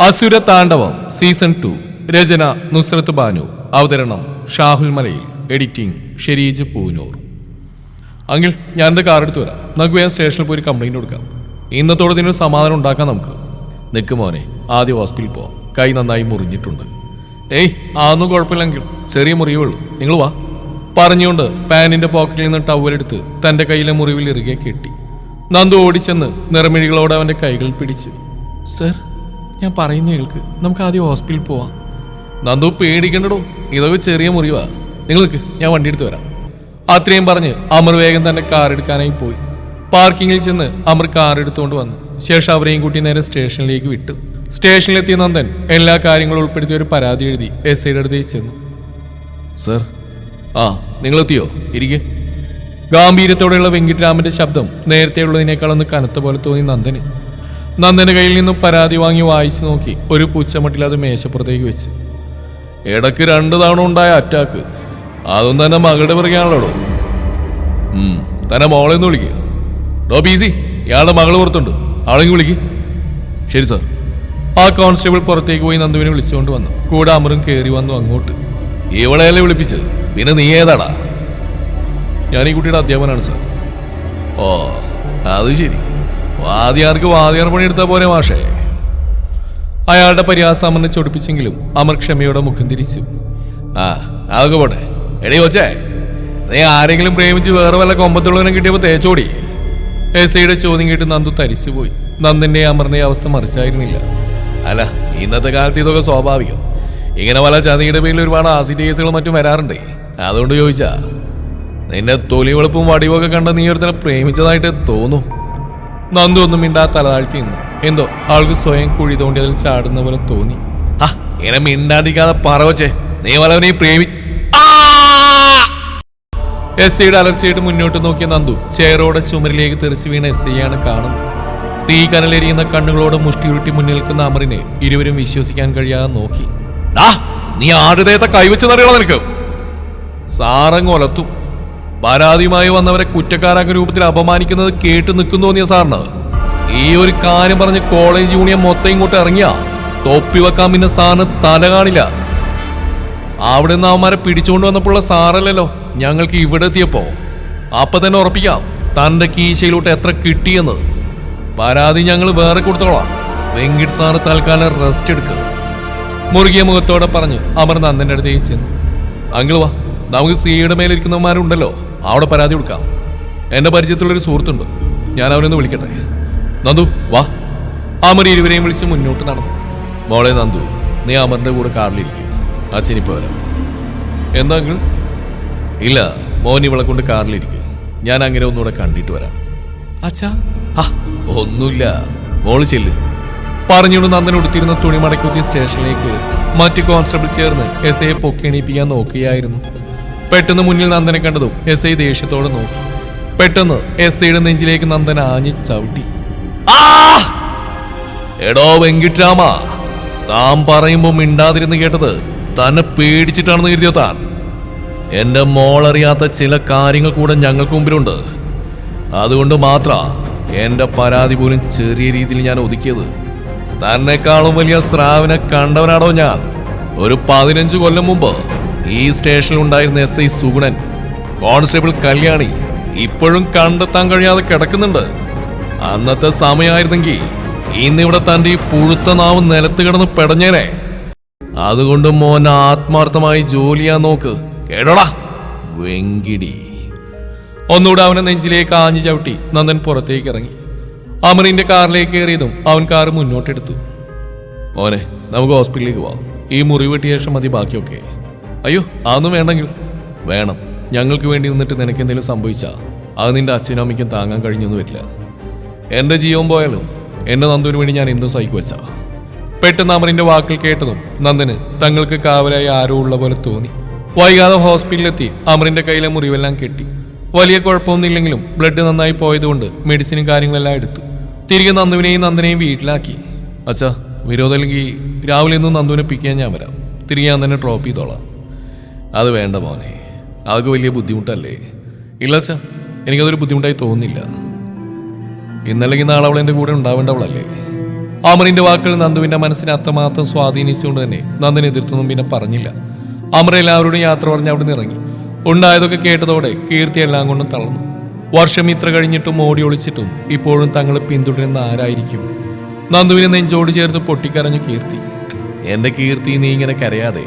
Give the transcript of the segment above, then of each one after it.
Asura Thandavam season two. രചന നുസ്രത്ത് ബാനു. അവതരണം Shahul Malayil. Editing Shereej Poonoor. അങ്ങിൽ ഞാൻ എന്റെ കാർ എടുത്ത് വരാം. നമുക്ക് വേഗം സ്റ്റേഷനിൽ പോയി കംപ്ലൈന്റ് കൊടുക്കാം. ഇന്നത്തോടെ ഇതിനൊരു സമാധാനം ഉണ്ടാക്കാം നമുക്ക്. നിൽക്ക് മോനെ ആദ്യം ഹോസ്പിറ്റലിൽ പോവാം കൈ നന്നായി മുറിഞ്ഞിട്ടുണ്ട്. ഏയ് ആന്നും കുഴപ്പമില്ലെങ്കിൽ ചെറിയ മുറിവേ ഉള്ളൂ. നിങ്ങൾ വാ. പറഞ്ഞുകൊണ്ട് പാനിന്റെ പോക്കറ്റിൽ നിന്ന് ടവലെടുത്ത് തന്റെ കയ്യിലെ മുറിവിൽ ഇറുകെ കെട്ടി. നന്ദു ഓടിച്ചെന്ന് നിറമിഴികളോടെ അവന്റെ കൈകൾ പിടിച്ച്. സർ ഞാൻ പറയുന്ന കേൾക്ക്. നമുക്ക് ആദ്യം ഹോസ്പിറ്റലിൽ പോവാം. നന്ദു പേടിക്കണ്ടടോ? ഇതൊക്കെ ചെറിയ മുറിവാ. നിങ്ങൾക്ക് ഞാൻ വണ്ടി എടുത്ത് വരാം. അത്രയും പറഞ്ഞ് അമർ വേഗം തന്നെ കാർ എടുക്കാനായി പോയി. പാർക്കിങ്ങിൽ ചെന്ന് അമർ കാർ എടുത്തുകൊണ്ട് വന്നു. ശേഷം അവരെയും കൂട്ടി നേരെ സ്റ്റേഷനിലേക്ക് വിട്ടു. സ്റ്റേഷനിലെത്തിയ നന്ദൻ എല്ലാ കാര്യങ്ങളും ഉൾപ്പെടുത്തിയ ഒരു പരാതി എഴുതി എസ് ഐയുടെ അടുത്തേക്ക് ചെന്നു. സർ. ആ നിങ്ങളെത്തിയോ? ഇരിക്കെ. ഗാംഭീര്യത്തോടെയുള്ള വെങ്കിട്ടരാമന്റെ ശബ്ദം നേരത്തെയുള്ളതിനേക്കാളൊന്ന് കനത്ത പോലെ തോന്നി നന്ദന്. നന്ദന്റെ കയ്യിൽ നിന്ന് പരാതി വാങ്ങി വായിച്ചു നോക്കി ഒരു പൂച്ചമട്ടിൽ അത് മേശപ്പുറത്തേക്ക് വെച്ച്. ഇടയ്ക്ക് രണ്ടു തവണ ഉണ്ടായ അറ്റാക്ക്. അതും തന്നെ മകളുടെ പിറകെയാണല്ലോ തന്നെ മോളെ ഒന്ന് വിളിക്കുക ഡോ ബീസി ഇയാളുടെ മകൾ പുറത്തുണ്ട്. ആളെങ്കിൽ വിളിക്ക്. ശരി സാർ. ആ കോൺസ്റ്റബിൾ പുറത്തേക്ക് പോയി നന്ദുവിനെ വിളിച്ചുകൊണ്ട് വന്നു. കൂടെ അമറും കയറി വന്നു അങ്ങോട്ട്. ഇവളെയല്ലേ വിളിപ്പിച്ചത്? പിന്നെ നീ ഏതാടാ? ഞാൻ ഈ കുട്ടിയുടെ അധ്യാപനാണ് സാർ. ഓ അത് ശരി. വാദ്യാർക്ക് വാദ്യാർ പണിയെടുത്താൽ പോരെ മാഷേ. അയാളുടെ പരിഹാസം അമറിനെ ചൊടിപ്പിച്ചെങ്കിലും അമർ ക്ഷമയോടെ മുഖം തിരിച്ചു. ആ അതൊക്കെ പോട്ടെ. എടീ കൊച്ചേ നീ ആരെങ്കിലും പ്രേമിച്ച് വേറെ വല്ല കൊമ്പത്തുള്ളവനെ കിട്ടിയപ്പോൾ തേച്ചോടി. എസ് ഐയുടെ ചോദ്യം കേട്ട് നന്ദു തരിച്ചുപോയി. പോയി നന്ദിന്റെ അമറിന്റെ അവസ്ഥ മറിച്ചായിരുന്നില്ല. അല്ല ഇന്നത്തെ കാലത്ത് ഇതൊക്കെ സ്വാഭാവികം. ഇങ്ങനെ പല ചതിയുടെ പേരിൽ ഒരുപാട് ആസിഡ് കേസുകളും മറ്റും വരാറുണ്ട്. അതുകൊണ്ട് ചോദിച്ചാ നിന്റെ തൊലി വെളുപ്പും വടിവൊക്കെ കണ്ട നീ ഒരുത്തനെ പ്രേമിച്ചതായിട്ട് തോന്നും. നന്ദു ഒന്നും മിണ്ടാ തലതാഴ്ത്തി നിന്നു. എന്തോ ആൾക്ക് സ്വയം കുഴി തോണ്ടി അതിൽ ചാടുന്ന പോലെ തോന്നി. ആ ഇങ്ങനെ മിണ്ടാതിരിക്കാതെ പറവച്ചേ നീ വല്ലവനെ പ്രേമി എസ് സിയുടെ അലർച്ചയായിട്ട് മുന്നോട്ട് നോക്കിയ നന്ദു ചേറോടെ ചുമരിലേക്ക് തെറിച്ചു വീണ എസ് സിയാണ് കാണുന്നത്. തീ കനലെരിയുന്ന കണ്ണുകളോട് മുഷ്ടിയുരുട്ടി മുന്നിൽ നിൽക്കുന്ന അമറിനെ ഇരുവരും വിശ്വസിക്കാൻ കഴിയാതെ നോക്കി. നീ നീ കൈവച്ചു കൈവച്ചെന്നറിയണോ നിനക്ക്? സാറങ്ങൊലത്തും പരാതിയുമായി വന്നവരെ കുറ്റക്കാരാക്ക രൂപത്തിൽ അപമാനിക്കുന്നത് കേട്ട് നിൽക്കുന്നു തോന്നിയ സാറിന്. ഈ ഒരു കാര്യം പറഞ്ഞ് കോളേജ് യൂണിയൻ മൊത്തം ഇങ്ങോട്ട് ഇറങ്ങിയ. തൊപ്പി വെക്കാൻ പിന്നെ സാറിന് തല കാണില്ല. അവിടെ നിന്ന് അവന്മാരെ പിടിച്ചുകൊണ്ട് വന്നപ്പോഴുള്ള സാറല്ലല്ലോ ഞങ്ങൾക്ക് ഇവിടെ എത്തിയപ്പോ. അപ്പൊ തന്നെ ഉറപ്പിക്കാം തന്റെ കീശയിലോട്ട് എത്ര കിട്ടിയെന്ന്. പരാതി ഞങ്ങൾ വേറെ കൊടുത്തോളാം. വെങ്കിട്ട് സാറ് തൽക്കാലം റെസ്റ്റ് എടുക്കുക മുറുകിയ മുഖത്തോടെ പറഞ്ഞ് അമർ നന്ദന്റെ അടുത്തേക്ക് ചെന്നു. അങ്കിൾ വാ നമുക്ക് സീയുടെ മേലിരിക്കുന്നവന്മാരുണ്ടല്ലോ. അവിടെ പരാതി കൊടുക്കാം. എന്റെ പരിചയത്തിലുള്ളൊരു സുഹൃത്തുണ്ട്. ഞാൻ അവനൊന്ന് വിളിക്കട്ടെ? നന്ദു വാ. അമർ ഇരുവരെയും വിളിച്ച് മുന്നോട്ട് നടന്നു. മോളെ നന്ദു നീ അമറിന്റെ കൂടെ കാറിലിരിക്കുക അച്ഛനിപ്പോ വരാം. എന്താ ഇല്ല മോൻ ഇവളെ കൊണ്ട് കാറിലിരിക്കുക ഞാൻ അങ്ങനെ ഒന്നുകൂടെ കണ്ടിട്ട് വരാം. അച്ഛാ ആ ഒന്നുമില്ല. മോൾ ചെല്ല്. പറഞ്ഞുകൊണ്ട് നന്ദൻ ഉടുത്തിരുന്ന തുണി മടക്കുത്തി സ്റ്റേഷനിലേക്ക് മറ്റു കോൺസ്റ്റബിൾ ചേർന്ന് എസ് എ പൊക്കി എണീപ്പിക്കാൻ നോക്കുകയായിരുന്നു. പെട്ടെന്ന് മുന്നിൽ നന്ദനെ കണ്ടതും എസ് ഐ ദേഷ്യത്തോടെ നോക്കി. പെട്ടെന്ന് എസ് ഐയുടെ നെഞ്ചിലേക്ക് നന്ദൻ ആഞ്ഞു ചവിട്ടി! എടോ വെങ്കിട്ടാമ താൻ പറയുമ്പോ മിണ്ടാതിരുന്ന് കേട്ടത് തന്നെ പേടിച്ചിട്ടാണെന്ന് കരുതിയോ താൻ? എന്റെ മോളറിയാത്ത ചില കാര്യങ്ങൾ കൂടെ ഞങ്ങൾക്ക് മുമ്പിലുണ്ട്. അതുകൊണ്ട് മാത്ര എന്റെ പരാതി പോലും ചെറിയ രീതിയിൽ ഞാൻ ഒതുക്കിയത്. തന്നെക്കാളും വലിയ സ്രാവിനെ കണ്ടവനാണോ ഞാൻ? ഒരു പതിനഞ്ച് കൊല്ലം മുമ്പ് ഈ സ്റ്റേഷനിൽ ഉണ്ടായിരുന്ന S I Sugunan constable Kalyani ഇപ്പോഴും കണ്ടെത്താൻ കഴിയാതെ കിടക്കുന്നുണ്ട്. അന്നത്തെ സമയമായിരുന്നെങ്കിൽ ഇന്നിവിടെ തന്റെ ഈ പുഴുത്ത നാവ് നിലത്ത് കിടന്ന് പെടഞ്ഞേനെ. അതുകൊണ്ട് മോൻ ആത്മാർത്ഥമായി ജോലിയാ നോക്ക്. കേടോടാ വെങ്കിടി. ഒന്നുകൂടെ അവനെ നെഞ്ചിലേക്ക് ആഞ്ഞു ചവിട്ടി നന്ദൻ പുറത്തേക്ക് ഇറങ്ങി. അമറിന്റെ കാറിലേക്ക് കയറിയതും അവൻ കാർ മുന്നോട്ടെടുത്തു. മോനെ നമുക്ക് ഹോസ്പിറ്റലിലേക്ക് പോവാം. ഈ മുറിവെട്ടിയ ശേഷം മതി ബാക്കിയൊക്കെ. അയ്യോ അതൊന്നും വേണ്ടെങ്കിൽ. വേണം. ഞങ്ങൾക്ക് വേണ്ടി നിന്നിട്ട് നിനക്ക് എന്തെങ്കിലും സംഭവിച്ചാ? അത് നിന്റെ അച്ഛനും അമ്മയ്ക്കും താങ്ങാൻ കഴിഞ്ഞൊന്നും വരില്ല. എന്റെ ജീവൻ പോയാലും എന്റെ നന്ദുവിന് വേണ്ടി ഞാൻ എന്തും സഹിക്കു വെച്ചാ. പെട്ടെന്ന് അമറിന്റെ വാക്കിൽ കേട്ടതും നന്ദന് തങ്ങൾക്ക് കാവലായി ആരോ ഉള്ള പോലെ തോന്നി. വൈകാതെ ഹോസ്പിറ്റലിലെത്തി അമറിന്റെ കയ്യിലെ മുറിവെല്ലാം കെട്ടി. വലിയ കുഴപ്പമൊന്നുമില്ലെങ്കിലും ബ്ലഡ് നന്നായി പോയതുകൊണ്ട് മെഡിസിനും കാര്യങ്ങളെല്ലാം എടുത്തു. തിരികെ നന്ദുവിനെയും നന്ദനെയും വീട്ടിലാക്കി. അച്ഛാ വിരോധമില്ലെങ്കിൽ രാവിലെ ഒന്നും നന്ദുവിനെ പിക്കാൻ ഞാൻ വരാം. തിരികെ ഞാൻ തന്നെ ഡ്രോപ്പ് ചെയ്തോളാം. അത് വേണ്ട മോനെ. അതൊക്കെ വലിയ ബുദ്ധിമുട്ടല്ലേ? ഇല്ല സാർ എനിക്കതൊരു ബുദ്ധിമുട്ടായി തോന്നുന്നില്ല. ഇന്നല്ലെങ്കിൽ നാളെ അവൾ എന്റെ കൂടെ ഉണ്ടാവേണ്ടവളല്ലേ? അമറിന്റെ വാക്കുകൾ നന്ദുവിന്റെ മനസ്സിനെ അത്രമാത്രം സ്വാധീനിച്ചുകൊണ്ട് തന്നെ നന്ദിനെ എതിർത്തൊന്നും പിന്നെ പറഞ്ഞില്ല. അമർ എല്ലാവരോടും യാത്ര പറഞ്ഞ് അവിടെ നിന്ന് ഇറങ്ങി. ഉണ്ടായതൊക്കെ കേട്ടതോടെ കീർത്തി എല്ലാം കൊണ്ടും തളർന്നു. വർഷം ഇത്ര കഴിഞ്ഞിട്ടും ഓടി ഒളിച്ചിട്ടും ഇപ്പോഴും തങ്ങളെ പിന്തുടരുന്ന ആരായിരിക്കും? നന്ദുവിനെ നെഞ്ചോട് ചേർത്ത് പൊട്ടിക്കരഞ്ഞു കീർത്തി. എന്റെ കീർത്തി നീ ഇങ്ങനെ കരയാതെ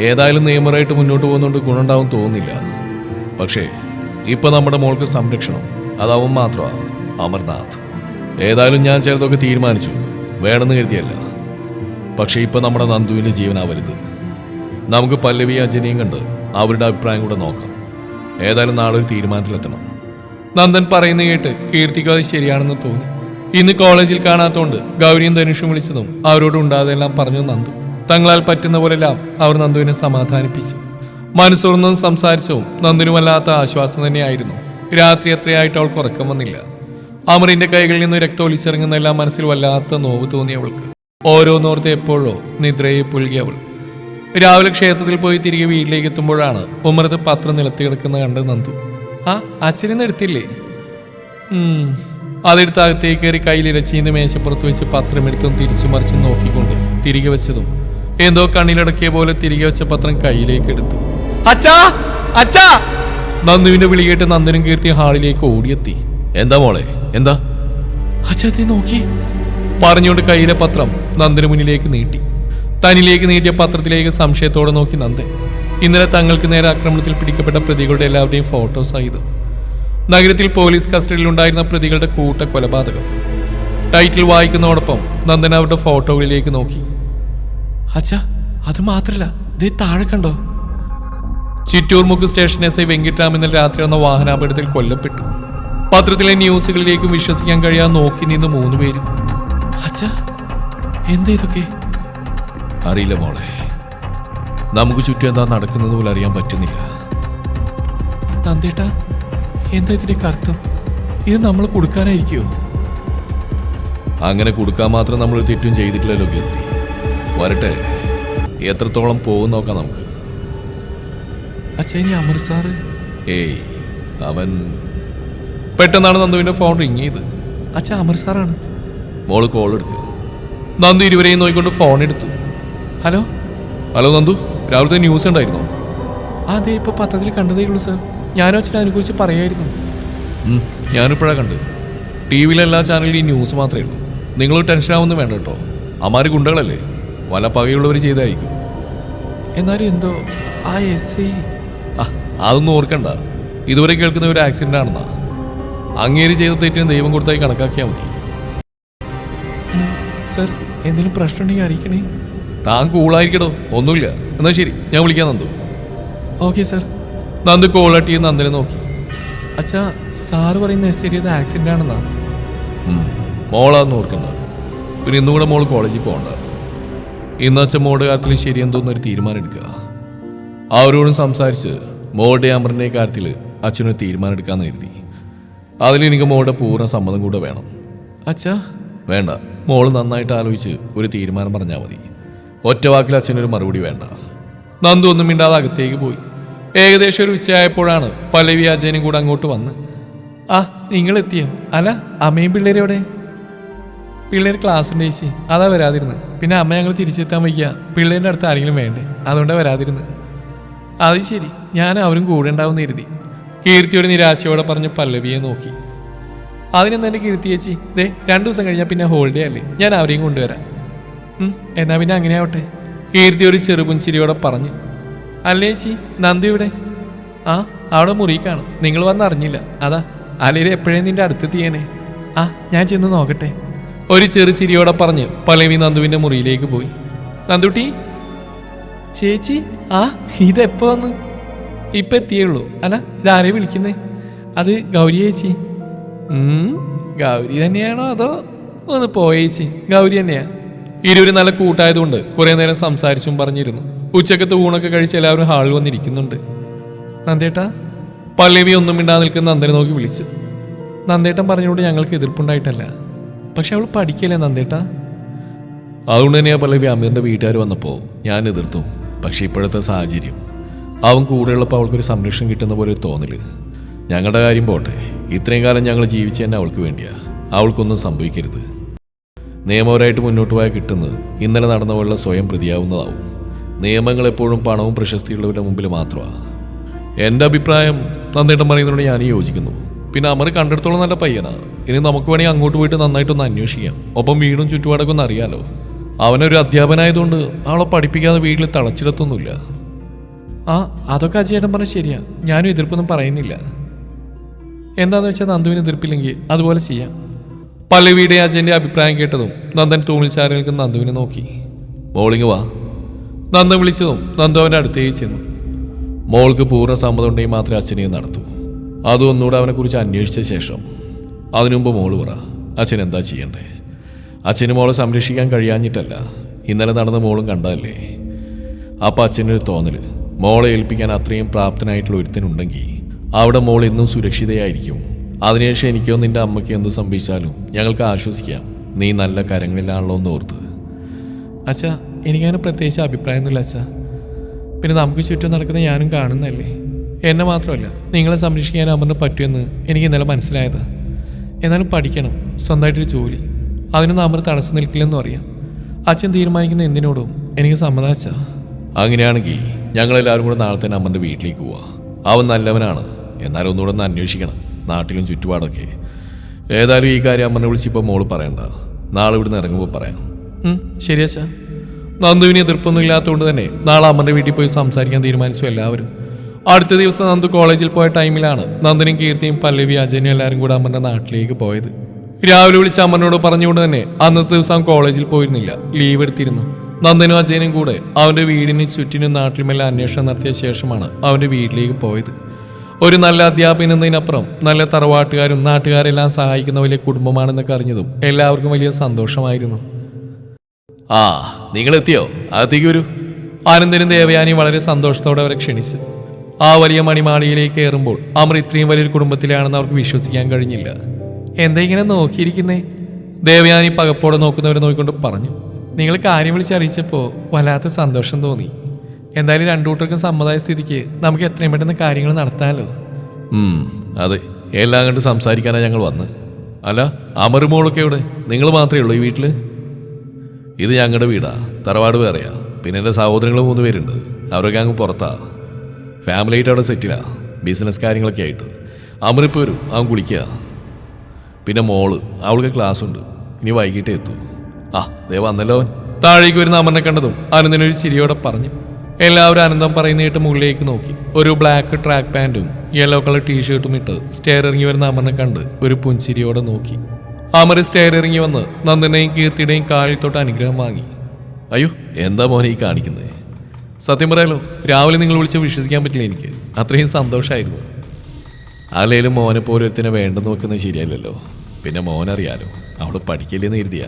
ഏതായാലും നിയമമായിട്ട് മുന്നോട്ട് പോകുന്നതുകൊണ്ട് ഗുണമുണ്ടാവും തോന്നുന്നില്ല. പക്ഷേ ഇപ്പൊ നമ്മുടെ മോൾക്ക് സംരക്ഷണം. അതാവും മാത്രമാണ് അമർനാഥ്. ഏതായാലും ഞാൻ ചിലതൊക്കെ തീരുമാനിച്ചു. വേണമെന്ന് കരുതിയല്ല. പക്ഷേ ഇപ്പൊ നമ്മുടെ നന്ദുവിന്റെ ജീവനാ വലുത് നമുക്ക് പല്ലവി അജനിയും കണ്ട് അവരുടെ അഭിപ്രായം കൂടെ നോക്കാം. ഏതായാലും നാളെ ഒരു തീരുമാനത്തിലെത്തണം. നന്ദൻ പറയുന്ന കേട്ട് കീർത്തിക്ക് അത് ശരിയാണെന്ന് തോന്നി. ഇന്ന് കോളേജിൽ കാണാത്തോണ്ട് ഗൗരിയും ധനുഷും വിളിച്ചതും അവരോട് ഉണ്ടാതെല്ലാം പറഞ്ഞു നന്ദു. തങ്ങളാൽ പറ്റുന്ന പോലെല്ലാം അവർ നന്ദുവിനെ സമാധാനിപ്പിച്ചു. മനസ്സുറന്നും സംസാരിച്ചവും നന്ദിനു വല്ലാത്ത ആശ്വാസം തന്നെയായിരുന്നു. രാത്രി എത്രയായിട്ട് അവൾക്ക് ഉറക്കം വന്നില്ല. അമറിന്റെ കൈകളിൽ നിന്ന് രക്തം ഒലിച്ചിറങ്ങുന്നെല്ലാം മനസ്സിൽ വല്ലാത്ത നോവ് തോന്നി അവൾക്ക്. ഓരോന്നോർത്ത് എപ്പോഴോ നിദ്രയെ പുൽകിയവൾ രാവിലെ ക്ഷേത്രത്തിൽ പോയി തിരികെ വീട്ടിലേക്ക് എത്തുമ്പോഴാണ് ഉമ്മറത്ത് പത്രം നിലത്ത് കിടക്കുന്ന കണ്ട് നന്ദു. ആ അച്ഛനെന്ന് എടുത്തില്ലേ. അതെടുത്ത് അകത്തേക്ക് കയറി കയ്യിലിരച്ചീന്ന് മേശപ്പുറത്ത് വെച്ച് പത്രം എടുത്തും തിരിച്ചു മറിച്ചും നോക്കിക്കൊണ്ട് തിരികെ വെച്ചതും എന്തോ കണ്ണിലടക്കിയ പോലെ തിരികെ വെച്ച പത്രം കയ്യിലേക്ക് എടുത്തു. അച്ഛാ അച്ഛാ! നന്ദുവിന്റെ വിളി കേട്ട് നന്ദനും കീർത്തി ഹാളിലേക്ക് ഓടിയെത്തി. എന്താ മോളെ? എന്താ? അച്ഛത്തെ നോക്കി. പറഞ്ഞുകൊണ്ട് കയ്യിലെ പത്രം നന്ദന് മുന്നിലേക്ക് നീട്ടി. തനിലേക്ക് നീട്ടിയ പത്രത്തിലേക്ക് സംശയത്തോടെ നോക്കി നന്ദൻ. ഇന്നലെ തങ്ങൾക്ക് നേരെ ആക്രമണത്തിൽ പിടിക്കപ്പെട്ട പ്രതികളുടെ എല്ലാവരുടെയും ഫോട്ടോസ് ആയത് നഗരത്തിൽ പോലീസ് കസ്റ്റഡിയിലുണ്ടായിരുന്ന പ്രതികളുടെ കൂട്ട കൊലപാതകം ടൈറ്റിൽ വായിക്കുന്നതോടൊപ്പം നന്ദൻ അവരുടെ ഫോട്ടോകളിലേക്ക് നോക്കി. അച്ഛാ അത് മാത്രല്ല. ദേ താഴെ കണ്ടോ? Chittoormukku station S I Venkittaram ഇന്നലെ രാത്രി വന്ന വാഹനാപകടത്തിൽ കൊല്ലപ്പെട്ടു. പത്രത്തിലെ ന്യൂസുകളിലേക്കും വിശ്വസിക്കാൻ കഴിയാതെ നോക്കി നിന്ന് മൂന്ന് പേര്. അച്ഛാ എന്താ ഇതൊക്കെ? അറിയില്ല മോളെ. നമുക്ക് ചുറ്റും എന്താ നടക്കുന്നത് പോലെ അറിയാൻ പറ്റുന്നില്ല. നന്ദേട്ടാ എന്താ ഇതിന്റെ അർത്ഥം? ഇത് നമ്മൾ കൊടുക്കാനായിരിക്കോ അങ്ങനെ കൊടുക്കാൻ മാത്രം നമ്മൾ തെറ്റും ചെയ്തിട്ടില്ലല്ലോ കീർത്തി വരട്ടെ. എത്രത്തോളം പോകും നോക്കാം നമുക്ക്. അച്ഛൻ അമർ സാറ്? ഏയ് അവൻ പെട്ടെന്നാണ് നന്ദുവിന്റെ ഫോൺ റിങ് ചെയ്ത്. അച്ഛൻ അമർ സാറാണ്. മോൾ കോൾ എടുക്കുക നന്ദു ഇരുവരെയും നോക്കിക്കൊണ്ട് ഫോൺ എടുത്തു. ഹലോ? ഹലോ നന്ദു. രാവിലത്തെ ന്യൂസ് ഉണ്ടായിരുന്നോ? അതെ ഇപ്പൊ പത്രത്തിൽ കണ്ടതേ ഉള്ളൂ സാർ. ഞാനും അച്ഛനെ അതിനെക്കുറിച്ച് പറയായിരുന്നു. ഞാനിപ്പോഴാണ് കണ്ടത് ടി വിയിലെ എല്ലാ ചാനലിലും ഈ ന്യൂസ് മാത്രമേ ഉള്ളൂ. നിങ്ങൾ ടെൻഷൻ ആവുന്നു വേണ്ട കേട്ടോ. അമാര് ഗുണ്ടകളല്ലേ? വല്ല പകയുള്ളവർ ചെയ്തായിരിക്കും. എന്നാലും എന്തോ ആ എസ് ഐ? അതൊന്നും ഓർക്കണ്ട. ഇതുവരെ കേൾക്കുന്ന ഒരു ആക്സിഡന്റ് ആണെന്നാ. അങ്ങേര് ചെയ്ത തെറ്റിന് ദൈവം കൊടുത്തായി കണക്കാക്കിയാൽ മതി. സർ എന്തെങ്കിലും പ്രശ്നമുണ്ടെങ്കിൽ അറിയിക്കണേ? താൻ കൂളായിരിക്കടോ ഒന്നുമില്ല. എന്നാ ശരി ഞാൻ വിളിക്കാൻ നന്ദു. Okay sir. നന്ദു കോളട്ട് ചെയ്ത് നന്ദനെ നോക്കി. അച്ഛാ സാറ് പറയുന്ന എസ് ഐ ആക്സിഡന്റ് ആണെന്നാ. മോളാന്ന് ഓർക്കണ്ട. പിന്നെ ഇന്നും കൂടെ മോൾ കോളേജിൽ പോകണ്ട. ഇന്ന് അച്ഛൻ മോളുടെ കാര്യത്തിൽ ശരിയെന്തോന്നൊരു തീരുമാനം എടുക്കുക അവരോടും സംസാരിച്ച് മോളുടെ അമറിന്റെ കാര്യത്തിൽ അച്ഛനൊരു തീരുമാനം എടുക്കാമെന്ന് കരുതി അതിലെനിക്ക് മോളുടെ പൂർണ സമ്മതം കൂടെ വേണം. അച്ഛാ. വേണ്ട. മോൾ നന്നായിട്ട് ആലോചിച്ച് ഒരു തീരുമാനം പറഞ്ഞാൽ മതി. ഒറ്റ വാക്കിൽ അച്ഛനൊരു മറുപടി വേണ്ട. നന്ദു ഒന്നും മിണ്ടാതെ അകത്തേക്ക് പോയി. ഏകദേശം ഒരു ഉച്ചയായപ്പോഴാണ് പല അജയനും കൂടെ അങ്ങോട്ട് വന്ന്. ആ നിങ്ങളെത്തിയോ? അല്ല അമ്മയും പിള്ളേരെവിടെ പിള്ളേർ ക്ലാസ് ഉണ്ട് ചേച്ചി അതാ വരാതിരുന്നത് പിന്നെ അമ്മ ഞങ്ങൾ തിരിച്ചെത്താൻ വയ്ക്കുക പിള്ളേരുടെ അടുത്ത് ആരെങ്കിലും വേണ്ടേ? അതുകൊണ്ടാണ് വരാതിരുന്നത് അത് ശരി. ഞാൻ അവരും കൂടെ ഉണ്ടാവുന്ന കരുതി. കീർത്തിയോട് നിരാശയോടെ പറഞ്ഞ് പല്ലവിയെ നോക്കി. അതിനൊന്നും എന്റെ കീർത്തി ചേച്ചി? ദേ രണ്ടു ദിവസം കഴിഞ്ഞാൽ പിന്നെ ഹോളിഡേ അല്ലേ? ഞാൻ അവരെയും കൊണ്ടുവരാം. എന്നാ പിന്നെ അങ്ങനെ ആവട്ടെ കീർത്തി ഒരു ചെറുപുൻചിരിയോടെ പറഞ്ഞു. അല്ലേ ചേച്ചി നന്ദി ഇവിടെ? ആ അവിടെ മുറി കാണും. നിങ്ങൾ വന്നറിഞ്ഞില്ല അതാ അല്ലെങ്കിൽ എപ്പോഴേ നിന്റെ അടുത്തെത്തിയേനെ? ആ ഞാൻ ചെന്ന് നോക്കട്ടെ. ഒരു ചെറു ചിരിയോടെ പറഞ്ഞ് പലവി നന്ദുവിന്റെ മുറിയിലേക്ക് പോയി. നന്ദുട്ടി ചേച്ചി ആ ഇതെപ്പോ വന്ന്? ഇപ്പൊ എത്തിയുള്ളൂ അല്ല ഇതാരെ വിളിക്കുന്നേ? അത് ഗൗരി ചേച്ചി. ഗൗരി തന്നെയാണോ അതോ ഒന്ന് പോയേച്ചി ഗൗരി തന്നെയാ. ഇരുവരും നല്ല കൂട്ടായതുകൊണ്ട് കുറെ നേരം സംസാരിച്ചും പറഞ്ഞിരുന്നു. ഉച്ചക്കത്തെ ഊണൊക്കെ കഴിച്ച് എല്ലാവരും ഹാളിൽ വന്നിരിക്കുന്നുണ്ട്. നന്ദേട്ടാ പല്ലവി ഒന്നും മിണ്ടാതെ നിൽക്കുന്ന നന്ദനെ നോക്കി വിളിച്ചു. നന്ദേട്ടൻ പറഞ്ഞുകൊണ്ട് ഞങ്ങൾക്ക് എതിർപ്പുണ്ടായിട്ടല്ല. പക്ഷെ അവൾ പഠിക്കല്ലേ നന്ദേട്ടാ? അതുകൊണ്ട് തന്നെയാ പല്ലവി അമീറിന്റെ വീട്ടുകാർ വന്നപ്പോൾ ഞാൻ എതിർത്തു. പക്ഷെ ഇപ്പോഴത്തെ സാഹചര്യം അവൻ കൂടെയുള്ളപ്പോൾ അവൾക്കൊരു സംരക്ഷണം കിട്ടുന്ന പോലെ ഒരു ഞങ്ങളുടെ കാര്യം പോട്ടെ. ഇത്രയും കാലം ഞങ്ങൾ ജീവിച്ച തന്നെ അവൾക്ക് വേണ്ടിയാ. അവൾക്കൊന്നും സംഭവിക്കരുത്. നിയമപരമായിട്ട് മുന്നോട്ട് പോയാൽ കിട്ടുന്നത് ഇന്നലെ നടന്ന പോലുള്ള സ്വയം പ്രതിയാവുന്നതാവും. നിയമങ്ങൾ എപ്പോഴും പണവും പ്രശസ്തിയുള്ളവരുടെ മുമ്പിൽ മാത്രമാണ് എന്റെ അഭിപ്രായം നന്ദേട്ടം പറയുന്നതിനോട് ഞാൻ യോജിക്കുന്നു. പിന്നെ അമർ കണ്ടെടുത്തോളം നല്ല പയ്യനാ. ഇനി നമുക്ക് വേണമെങ്കിൽ അങ്ങോട്ട് പോയിട്ട് നന്നായിട്ടൊന്ന് അന്വേഷിക്കാം. ഒപ്പം വീടും ചുറ്റുപാടൊക്കെ ഒന്ന് അറിയാലോ. അവനൊരു അധ്യാപനായതുകൊണ്ട് അവളെ പഠിപ്പിക്കാതെ വീട്ടിൽ തളച്ചിലെത്തൊന്നുമില്ല. ആ അതൊക്കെ അജയേട്ടൻ പറഞ്ഞ ശരിയാ. ഞാനും എതിർപ്പൊന്നും പറയുന്നില്ല. എന്താന്ന് വെച്ചാൽ നന്ദുവിന് എതിർപ്പില്ലെങ്കിൽ അതുപോലെ ചെയ്യാം. പല്ലവിയുടെ അജയന്റെ അഭിപ്രായം കേട്ടതും നന്ദൻ തൂണിൽ ചാരി നിൽക്കുന്ന നന്ദുവിനെ നോക്കി. മോളിങ് വാ. നന്ദൻ വിളിച്ചതും നന്ദു അവന്റെ അടുത്തേക്ക് ചെന്നു. മോൾക്ക് പൂർണ സമ്മതം ഉണ്ടെങ്കിൽ മാത്രമേ അച്ഛനെയും നടത്തൂ. അതും ഒന്നുകൂടെ അവനെക്കുറിച്ച് അന്വേഷിച്ച ശേഷം അതിനുമുമ്പ് മോൾ പറ അച്ഛൻ എന്താ ചെയ്യണ്ടേ? അച്ഛന് മോളെ സംരക്ഷിക്കാൻ കഴിയാഞ്ഞിട്ടല്ല ഇന്നലെ നടന്ന മോളും കണ്ടതല്ലേ? അപ്പം അച്ഛനൊരു തോന്നൽ മോളെ ഏൽപ്പിക്കാൻ അത്രയും പ്രാപ്തനായിട്ടുള്ള ഒരുത്തനുണ്ടെങ്കിൽ അവിടെ മോൾ എന്നും സുരക്ഷിതയായിരിക്കും. അതിനുശേഷം എനിക്കോ നിന്റെ അമ്മയ്ക്ക് എന്ത് സംഭവിച്ചാലും ഞങ്ങൾക്ക് ആശ്വസിക്കാം. നീ നല്ല കരങ്ങളിലാണല്ലോ എന്ന് ഓർത്ത്. അച്ഛാ എനിക്കങ്ങനെ പ്രത്യേകിച്ച് അഭിപ്രായമൊന്നുമില്ല അച്ഛാ. പിന്നെ നമുക്ക് ചുറ്റും നടക്കുന്ന ഞാനും കാണുന്നതല്ലേ? എന്നെ മാത്രമല്ല നിങ്ങളെ സംരക്ഷിക്കാൻ അമ്മന് പറ്റുമെന്ന് എനിക്ക് ഇന്നലെ മനസ്സിലായത്. എന്നാലും പഠിക്കണം സ്വന്തമായിട്ടൊരു ജോലി. അതിനൊന്നും അമർ തടസ്സം നിൽക്കില്ലെന്നും അറിയാം. അച്ഛൻ തീരുമാനിക്കുന്ന എന്തിനോടും എനിക്ക് സമ്മതാച്ച. അങ്ങനെയാണെങ്കിൽ ഞങ്ങളെല്ലാവരും കൂടെ നാളെ തന്നെ അമ്മന്റെ വീട്ടിലേക്ക് പോവാ. അവൻ നല്ലവനാണ്. എന്നാലും ഒന്നുകൂടെ ഒന്ന് അന്വേഷിക്കണം. നാട്ടിലും ചുറ്റുപാടൊക്കെ. ഏതായാലും ഈ കാര്യം അമ്മനെ വിളിച്ചിപ്പോൾ മോൾ പറയണ്ട. നാളെ ഇവിടുന്ന് ഇറങ്ങുമ്പോൾ പറയാം. ശരി അച്ഛാ. നന്ദുവിന് എതിർപ്പൊന്നും ഇല്ലാത്തതുകൊണ്ട് തന്നെ നാളെ അമ്മന്റെ വീട്ടിൽ പോയി സംസാരിക്കാൻ തീരുമാനിച്ചു എല്ലാവരും. അടുത്ത ദിവസം നന്ദു കോളേജിൽ പോയ ടൈമിലാണ് നന്ദനും കീർത്തിയും പല്ലവി അജയനും എല്ലാവരും കൂടെ അമ്മന്റെ നാട്ടിലേക്ക് പോയത്. രാവിലെ വിളിച്ച് അമ്മനോട് പറഞ്ഞുകൊണ്ട് തന്നെ അന്നത്തെ ദിവസം കോളേജിൽ പോയിരുന്നില്ല. ലീവ് എടുത്തിരുന്നു. നന്ദനും അജയനും കൂടെ അവന്റെ വീടിന് ചുറ്റിനും നാട്ടിലുമെല്ലാം അന്വേഷണം നടത്തിയ ശേഷമാണ് അവന്റെ വീട്ടിലേക്ക് പോയത്. ഒരു നല്ല അധ്യാപകൻ എന്നതിനപ്പുറം നല്ല തറവാട്ടുകാരും നാട്ടുകാരെല്ലാം സഹായിക്കുന്ന വലിയ കുടുംബമാണെന്നൊക്കെ അറിഞ്ഞതും എല്ലാവർക്കും വലിയ സന്തോഷമായിരുന്നു. ആ നിങ്ങൾ എത്തിയോ അകത്തേക്ക് വരൂ. ആനന്ദനും ദേവയാനി വളരെ സന്തോഷത്തോടെ അവരെ ക്ഷണിച്ചു. ആ വലിയ മണിമാളികയിലേക്ക് കയറുമ്പോൾ അമർ ഇത്രയും വലിയൊരു കുടുംബത്തിലാണെന്ന് അവർക്ക് വിശ്വസിക്കാൻ കഴിഞ്ഞില്ല. എന്താ ഇങ്ങനെ നോക്കിയിരിക്കുന്നേ? ദേവയാനി പകപ്പോടെ നോക്കുന്നവരെ നോക്കിക്കൊണ്ട് പറഞ്ഞു നിങ്ങൾ കാര്യം വിളിച്ചറിയിച്ചപ്പോൾ വല്ലാത്ത സന്തോഷം തോന്നി. എന്തായാലും രണ്ടു കൂട്ടർക്കും സമ്മതായ സ്ഥിതിക്ക് നമുക്ക് എത്രയും പെട്ടെന്ന് കാര്യങ്ങൾ നടത്താമല്ലോ അതെ. എല്ലാം കണ്ട് സംസാരിക്കാനാണ് ഞങ്ങൾ വന്ന്. അല്ല അമരുമോളൊക്കെ എവിടെ? നിങ്ങൾ മാത്രമേ ഉള്ളൂ ഈ വീട്ടിൽ ഇത് ഞങ്ങളുടെ വീടാ. തറവാട് വേറെയാ. പിന്നെ എന്റെ സഹോദരങ്ങൾ മൂന്ന് പേരുണ്ട്. അവരൊക്കെ അങ്ങ് പുറത്താ. ഫാമിലി ആയിട്ട് അവിടെ സെറ്റിലാ ബിസിനസ് കാര്യങ്ങളൊക്കെ ആയിട്ട്. അമറിപ്പ് വരും. അവൻ കുളിക്കുക പിന്നെ മോൾ. അവൾക്ക് ക്ലാസ് ഉണ്ട്. ഇനി വൈകിട്ട് എത്തൂ. ആ ദേ വന്നല്ലോ താഴേക്ക് വരുന്ന അമറിനെ കണ്ടതും അനന്തിനൊരു ചിരിയോടെ പറഞ്ഞു. എല്ലാവരും അനന്തം പറയുന്നതായിട്ട് മുകളിലേക്ക് നോക്കി. ഒരു ബ്ലാക്ക് ട്രാക്ക് പാന്റും യെല്ലോ കളർ ടീഷർട്ടും ഇട്ട് സ്റ്റെയർ ഇറങ്ങി വരുന്ന അമറിനെ കണ്ട് ഒരു പുഞ്ചിരിയോടെ നോക്കി. അമർ സ്റ്റെയർ ഇറങ്ങി വന്ന് നന്ദനെയും കീർത്തിയുടെയും കാലിൽ തൊട്ട് അനുഗ്രഹം വാങ്ങി. അയ്യോ എന്താ മോനെ ഈ കാണിക്കുന്നത് സത്യം പറയാലോ രാവിലെ നിങ്ങൾ വിളിച്ച് വിശ്വസിക്കാൻ പറ്റില്ല എനിക്ക്. അത്രയും സന്തോഷമായിരുന്നു. അല്ലെങ്കിലും മോനെ പോലെ ഒരുത്തിനെ വേണ്ടെന്ന് വെക്കുന്നത് ശരിയല്ലല്ലോ. പിന്നെ മോനറിയാലോ അവിടെ പഠിക്കില്ലെന്ന് കരുതിയ.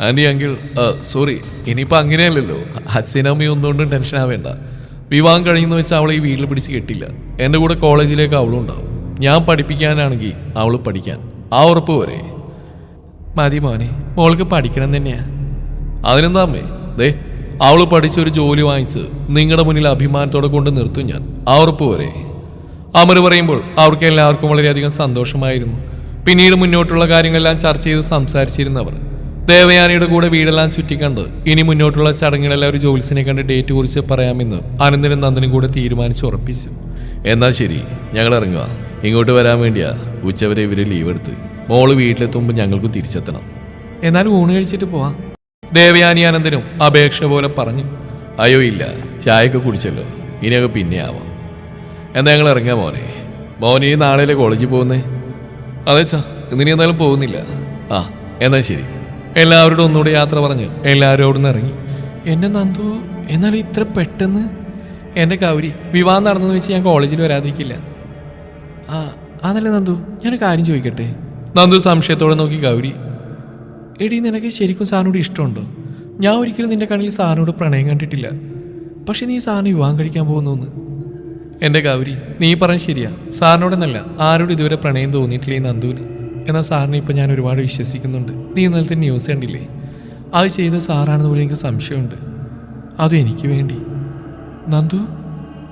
ആന്റി അങ്കിൾ സോറി ഇനിയിപ്പോൾ അങ്ങനെയല്ലല്ലോ. അച്ഛനമ്മയും ഒന്നുകൊണ്ടും ടെൻഷൻ ആവേണ്ട. വിവാഹം കഴിയുന്ന വെച്ചാൽ അവളെ ഈ വീട്ടിൽ പിടിച്ച് കെട്ടില്ല. എന്റെ കൂടെ കോളേജിലേക്ക് അവളും ഉണ്ടാവും. ഞാൻ പഠിപ്പിക്കാനാണെങ്കിൽ അവൾ പഠിക്കാൻ. ആ ഉറപ്പ് വരെ മതി മോനെ മോൾക്ക് പഠിക്കണം തന്നെയാ. അതിനെന്താ അമ്മേ? ദേ അവൾ പഠിച്ചൊരു ജോലി വാങ്ങിച്ച് നിങ്ങളുടെ മുന്നിൽ അഭിമാനത്തോടെ കൊണ്ട് നിർത്തും ഞാൻ. ആ ഉറപ്പ് വരെ അമർ പറയുമ്പോൾ അവർക്ക് എല്ലാവർക്കും വളരെയധികം സന്തോഷമായിരുന്നു. പിന്നീട് മുന്നോട്ടുള്ള കാര്യങ്ങളെല്ലാം ചർച്ച ചെയ്ത് സംസാരിച്ചിരുന്നവർ ദേവയാനിയുടെ കൂടെ വീടെല്ലാം ചുറ്റിക്കണ്ട് ഇനി മുന്നോട്ടുള്ള ചടങ്ങുകളെല്ലാം ഒരു ജോലിസിനെ കണ്ട് ഡേറ്റ് കുറിച്ച് പറയാമെന്ന് അനന്തനും നന്ദനും കൂടെ തീരുമാനിച്ച് ഉറപ്പിച്ചു. എന്നാൽ ശരി ഞങ്ങൾ ഇറങ്ങുക. ഇങ്ങോട്ട് വരാൻ വേണ്ടിയാ ഉച്ചവരെ ഇവർ ലീവ് എടുത്ത്. മോൾ വീട്ടിലെത്തുമ്പോൾ ഞങ്ങൾക്ക് തിരിച്ചെത്തണം. എന്നാലും ഊണ് കഴിച്ചിട്ട് പോവാം. ദേവയാനി അനന്തനും അപേക്ഷ പോലെ പറഞ്ഞു അയ്യോ ഇല്ല ചായയൊക്കെ കുടിച്ചല്ലോ ഇനിയൊക്കെ പിന്നെ ആവാം. എന്നാൽ ഞങ്ങൾ ഇറങ്ങാം മോനെ? മോനെ നാളെ കോളേജിൽ പോകുന്നേ? അതെ സാ ഇന്നിനി എന്തായാലും പോകുന്നില്ല. ആ എന്നാൽ ശരി. എല്ലാവരോടും ഒന്നുകൂടെ യാത്ര പറഞ്ഞ് എല്ലാവരോടും ഇറങ്ങി. എന്നെ നന്ദു എന്നാലും ഇത്ര പെട്ടെന്ന്? എന്റെ കൗരി വിവാഹം നടന്നെന്ന് വെച്ച് ഞാൻ കോളേജിൽ വരാതിരിക്കില്ല. ആ അതല്ല നന്ദു ഞാൻ കാര്യം ചോദിക്കട്ടെ? നന്ദു സംശയത്തോടെ നോക്കി ഗൗരി. എടി നിനക്ക് ശരിക്കും സാറിനോട് ഇഷ്ടമുണ്ടോ? ഞാൻ ഒരിക്കലും നിന്റെ കണ്ണിൽ സാറിനോട് പ്രണയം കണ്ടിട്ടില്ല. പക്ഷെ നീ സാറിന് വിവാഹം കഴിക്കാൻ പോകുന്നു എന്റെ ഗൗരി നീ പറഞ്ഞ ശരിയാ. സാറിനോടെന്നല്ല ആരോട് ഇതുവരെ പ്രണയം തോന്നിയിട്ടില്ലേ നന്ദുവിന്? എന്നാൽ സാറിനെ ഇപ്പം ഞാൻ ഒരുപാട് വിശ്വസിക്കുന്നുണ്ട്. നീ ഇന്നലത്തെ ന്യൂസ് കണ്ടില്ലേ? അത് ചെയ്ത സാറാണെന്ന് പോലും എനിക്ക് സംശയമുണ്ട്. അതും എനിക്ക് വേണ്ടി. നന്ദു?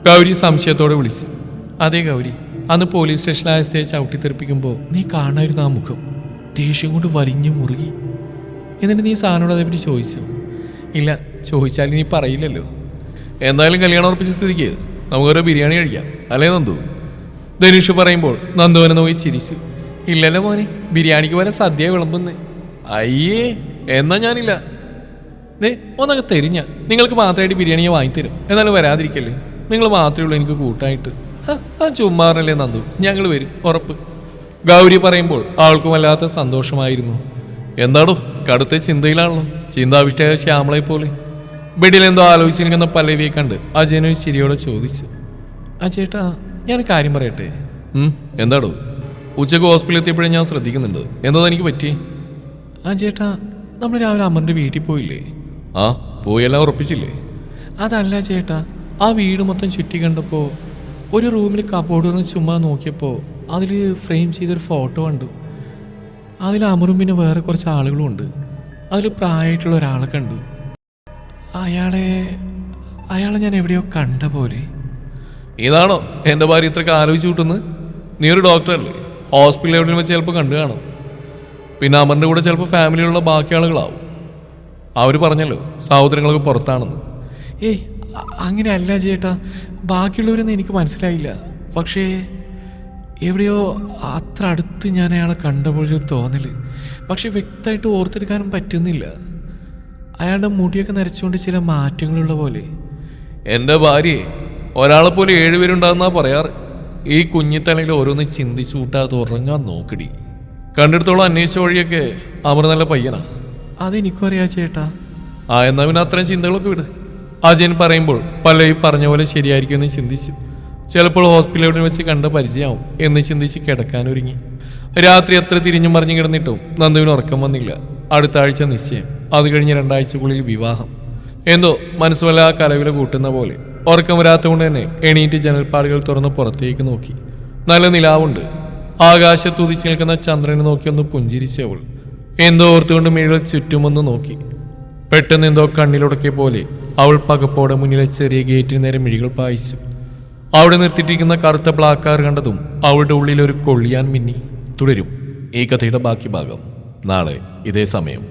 ഗൗരി സംശയത്തോടെ വിളിച്ചു. അതേ ഗൗരി അന്ന് പോലീസ് സ്റ്റേഷനിലായ സ്റ്റേജ് ചവിട്ടിത്തെറിപ്പിക്കുമ്പോൾ നീ കാണായിരുന്നു ആ മുഖം. ദേഷ്യം കൊണ്ട് വലിഞ്ഞു മുറുകി. എന്നിട്ട് നീ സാറിനോട് അതേപ്പറ്റി ചോദിച്ചു? ഇല്ല ചോദിച്ചാൽ ഇനി പറയില്ലല്ലോ. എന്തായാലും കല്യാണം ഉറപ്പിച്ച സ്ഥിതിക്ക് നമുക്കൊരു ബിരിയാണി കഴിക്കാം. അല്ലേ നന്ദു? ധനുഷ് പറയുമ്പോൾ നന്ദുവനെ നോക്കി ചിരിച്ചു. ഇല്ലല്ലോ മോനെ ബിരിയാണിക്ക് വരെ സദ്യ വിളമ്പുന്നേ. അയ്യേ എന്നാ ഞാനില്ല. ദേ ഒന്നൊക്കെ തെരിഞ്ഞ. നിങ്ങൾക്ക് മാത്രമായിട്ട് ബിരിയാണി ഞാൻ വാങ്ങിത്തരും. എന്നാലും വരാതിരിക്കല്ലേ. നിങ്ങൾ മാത്രമേ ഉള്ളൂ എനിക്ക് കൂട്ടായിട്ട്. ആ ചുമ്മാറിനല്ലേ നന്ദു. ഞങ്ങൾ വരും ഉറപ്പ്. ഗൗരി പറയുമ്പോൾ ആൾക്കും വല്ലാത്ത സന്തോഷമായിരുന്നു. എന്താടോ കടുത്ത ചിന്തയിലാണല്ലോ. ചിന്താവിഷ്ടയ ശ്യാമളെ പോലെ. ബെഡിലെന്തോ ആലോചിച്ച് നിൽക്കുന്ന പല്ലവിയെ കണ്ട് അജയനും ശരിയോടെ ചോദിച്ചു. ആ ചേട്ടാ ഞാൻ കാര്യം പറയട്ടെ? എന്താടോ? ഉച്ചയ്ക്ക് ഹോസ്പിറ്റലിൽ എത്തിയപ്പോഴേ ഞാൻ ശ്രദ്ധിക്കുന്നുണ്ട്. എന്താ എനിക്ക് പറ്റി? ആ ചേട്ടാ നമ്മൾ രാവിലെ അമ്മന്റെ വീട്ടിൽ പോയില്ലേ? ആ പോയെല്ലാം ഉറപ്പിച്ചില്ലേ? അതല്ല ചേട്ടാ ആ വീട് മൊത്തം ചുറ്റി കണ്ടപ്പോൾ ഒരു റൂമിൽ കബോർഡ് ചുമ്മാ നോക്കിയപ്പോൾ അതിൽ ഫ്രെയിം ചെയ്തൊരു ഫോട്ടോ കണ്ടു. അതിൽ അമറും പിന്നെ വേറെ കുറച്ച് ആളുകളും ഉണ്ട്. അതിൽ പ്രായമായിട്ടുള്ള ഒരാളെ കണ്ടു അയാളെ അയാളെ ഞാൻ എവിടെയോ കണ്ട പോലെ. ഇതാണോ എന്റെ ഭാര്യ ഇത്രയ്ക്ക് ആലോചിച്ച് കൂട്ടുന്നത്? നീ ഒരു ഡോക്ടറല്ലേ ഹോസ്പിറ്റലിൽ എവിടെയും വെച്ച് ചിലപ്പോൾ കണ്ടു കാണും. പിന്നെ അമറിന്റെ കൂടെ ചിലപ്പോൾ ഫാമിലിയിലുള്ള ബാക്കി ആളുകളാവും. അവർ പറഞ്ഞല്ലോ സഹോദരങ്ങളൊക്കെ പുറത്താണെന്ന്. ഏയ് അങ്ങനെയല്ല ചേട്ടാ. ബാക്കിയുള്ളവരൊന്നും എനിക്ക് മനസ്സിലായില്ല. പക്ഷേ എവിടെയോ അത്ര അടുത്ത് ഞാൻ അയാളെ കണ്ടപ്പോഴും തോന്നൽ. പക്ഷെ വ്യക്തമായിട്ട് ഓർത്തെടുക്കാനും പറ്റുന്നില്ല. അയാളുടെ മുടിയൊക്കെ നരച്ചുകൊണ്ട് ചില മാറ്റങ്ങളുള്ള പോലെ. എന്റെ ഭാര്യയെ ഒരാളെ പോലെ ഏഴുപേരുണ്ടാകുന്നാ പറയാറ്. ഈ കുഞ്ഞിത്തലയിൽ ഓരോന്ന് ചിന്തിച്ചു കൂട്ടാതെ ഉറങ്ങാൻ നോക്കടി. കണ്ടെടുത്തോളം അന്വേഷിച്ച വഴിയൊക്കെ അമർ നല്ല പയ്യനാ. അതെനിക്കും അറിയാ ചേട്ടാ. ആ എന്നാ പിന്നെ അത്രയും ചിന്തകളൊക്കെ വിട്. അജയൻ പറയുമ്പോൾ പല ഈ പറഞ്ഞ പോലെ ശരിയായിരിക്കും എന്ന് ചിന്തിച്ചു. ചിലപ്പോൾ ഹോസ്പിറ്റലിൽ വെച്ച് കണ്ട പരിചയമാവും എന്ന് ചിന്തിച്ച് കിടക്കാൻ ഒരുങ്ങി. രാത്രി എത്ര തിരിഞ്ഞു മറിഞ്ഞു കിടന്നിട്ടും നന്ദുവിന് ഉറക്കം വന്നില്ല. അടുത്ത ആഴ്ച നിശ്ചയം. അത് കഴിഞ്ഞ് രണ്ടാഴ്ചക്കുള്ളിൽ വിവാഹം. എന്തോ മനസ്സുമല്ല കലവില കൂട്ടുന്ന പോലെ. ഉറക്കം വരാത്തതുകൊണ്ട് തന്നെ എണീറ്റ് ജനൽപ്പാടുകൾ തുറന്ന് പുറത്തേക്ക് നോക്കി. നല്ല നിലാവുണ്ട്. ആകാശത്ത് ഉദിച്ചു നിൽക്കുന്ന ചന്ദ്രനെ നോക്കി ഒന്ന് പുഞ്ചിരിച്ചവൾ എന്തോ ഓർത്തുകൊണ്ട് മീഴൽ ചുറ്റുമൊന്ന് നോക്കി. പെട്ടെന്ന് എന്തോ കണ്ണിലുടക്കിയ പോലെ അവൾ പകപ്പോടെ മുന്നിലെ ചെറിയ ഗേറ്റിന് നേരെ മിഴികൾ പായിച്ചു. അവിടെ നിർത്തിയിട്ടിരിക്കുന്ന കറുത്ത ബ്ലാക്ക് കാർ കണ്ടതും അവളുടെ ഉള്ളിൽ ഒരു കൊള്ളിയാൻ മിന്നി തുടരും. ഈ കഥയുടെ ബാക്കി ഭാഗം നാളെ ഇതേ സമയം.